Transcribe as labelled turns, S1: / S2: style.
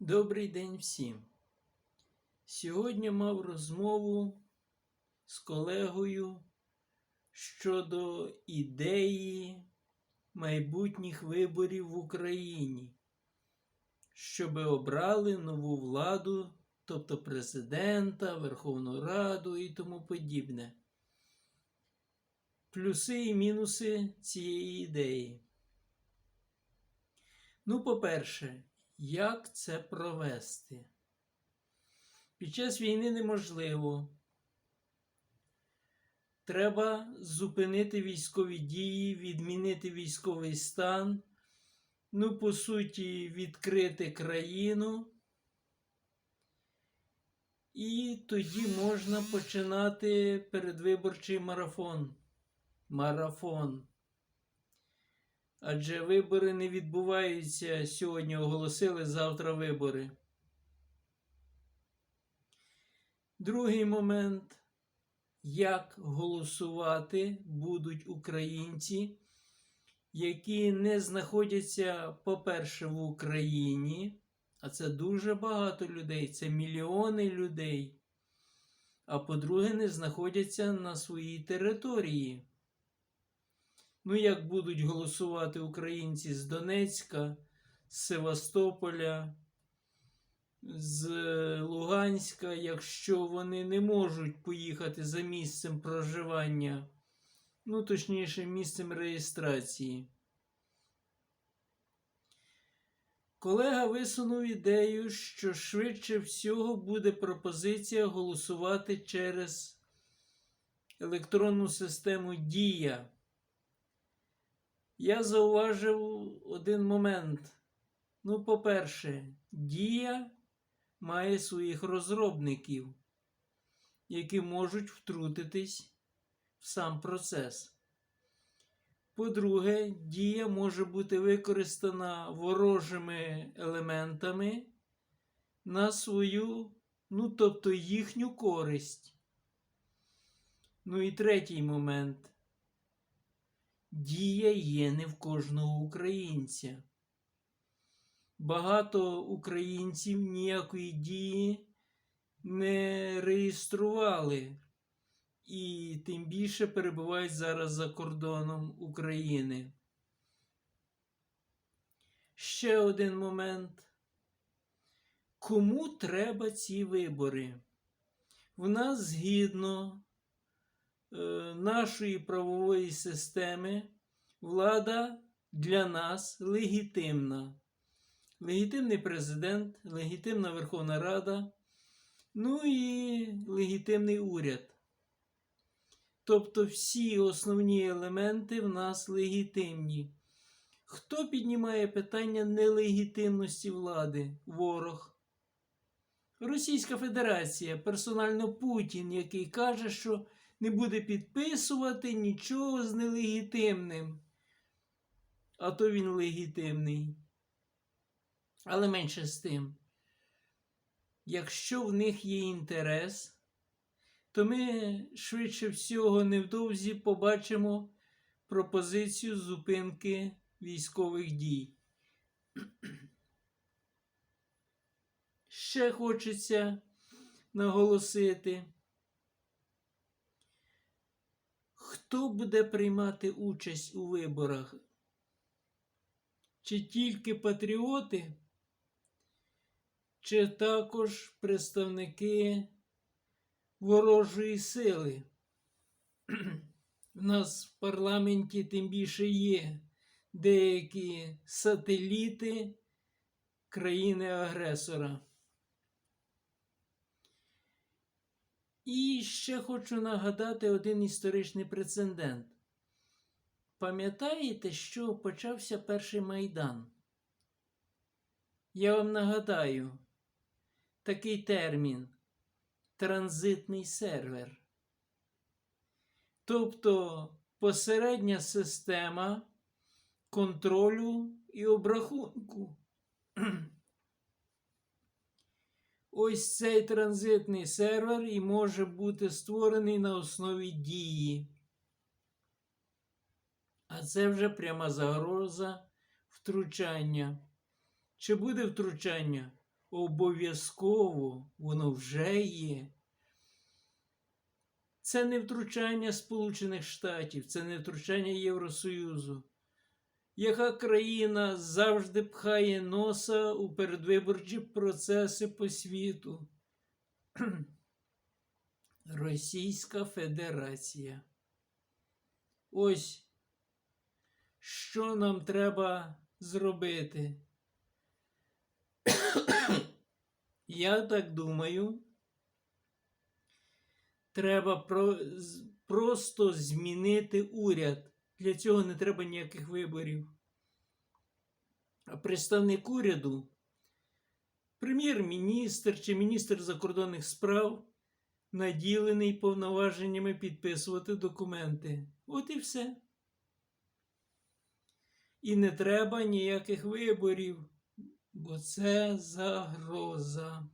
S1: Добрий день всім. Сьогодні мав розмову з колегою щодо ідеї майбутніх виборів в Україні, щоб обрали нову владу, тобто президента, Верховну Раду і тому подібне. Плюси і мінуси цієї ідеї. Ну, по-перше, як це провести? Під час війни неможливо. Треба зупинити військові дії, відмінити військовий стан, ну, по суті, відкрити країну. І тоді можна починати передвиборчий марафон. Марафон. Адже вибори не відбуваються сьогодні, оголосили завтра вибори. Другий момент. Як голосувати будуть українці, які не знаходяться, по-перше, в Україні, а це дуже багато людей, це мільйони людей. А по-друге, не знаходяться на своїй території. Ну, як будуть голосувати українці з Донецька, з Севастополя, з Луганська, якщо вони не можуть поїхати за місцем проживання, ну, точніше, місцем реєстрації. Колега висунув ідею, що швидше всього буде пропозиція голосувати через електронну систему Дія. Я зауважив один момент. Ну, по-перше, Дія має своїх розробників, які можуть втрутитись в сам процес. По-друге, дія може бути використана ворожими елементами на свою, ну, тобто їхню користь. Ну і третій момент. Дія є не в кожного українця. Багато українців ніякої дії не реєстрували і тим більше перебувають зараз за кордоном України. Ще один момент. Кому треба ці вибори? В нас згідно нашої правової системи влада для нас легітимна. Легітимний президент, легітимна Верховна Рада, ну і легітимний уряд. Тобто всі основні елементи в нас легітимні. Хто піднімає питання нелегітимності влади? Ворог. Російська Федерація, персонально Путін, який каже, що не буде підписувати нічого з нелегітимним. А то він легітимний. Але менше з тим, якщо в них є інтерес, то ми швидше всього невдовзі побачимо пропозицію зупинки військових дій. Ще хочеться наголосити, хто буде приймати участь у виборах? Чи тільки патріоти? чи також представники ворожої сили. У нас в парламенті тим більше є деякі сателіти країни-агресора. І ще хочу нагадати один історичний прецедент. Пам'ятаєте, що почався перший майдан? Я вам нагадаю, такий термін транзитний сервер. Тобто посередня система контролю і обрахунку. Ось цей транзитний сервер і може бути створений на основі дії. А це вже пряма загроза втручання. Чи буде втручання? обов'язково, воно вже є. Це не втручання Сполучених Штатів, це не втручання Євросоюзу. Яка країна завжди пхає носа у передвиборчі процеси по світу? Російська Федерація. Ось що нам треба зробити. Я так думаю, треба про, просто змінити уряд. Для цього не треба ніяких виборів. А представник уряду, прем'єр-міністр чи міністр закордонних справ, наділений повноваженнями підписувати документи. От і все. І не треба ніяких виборів, бо це загроза.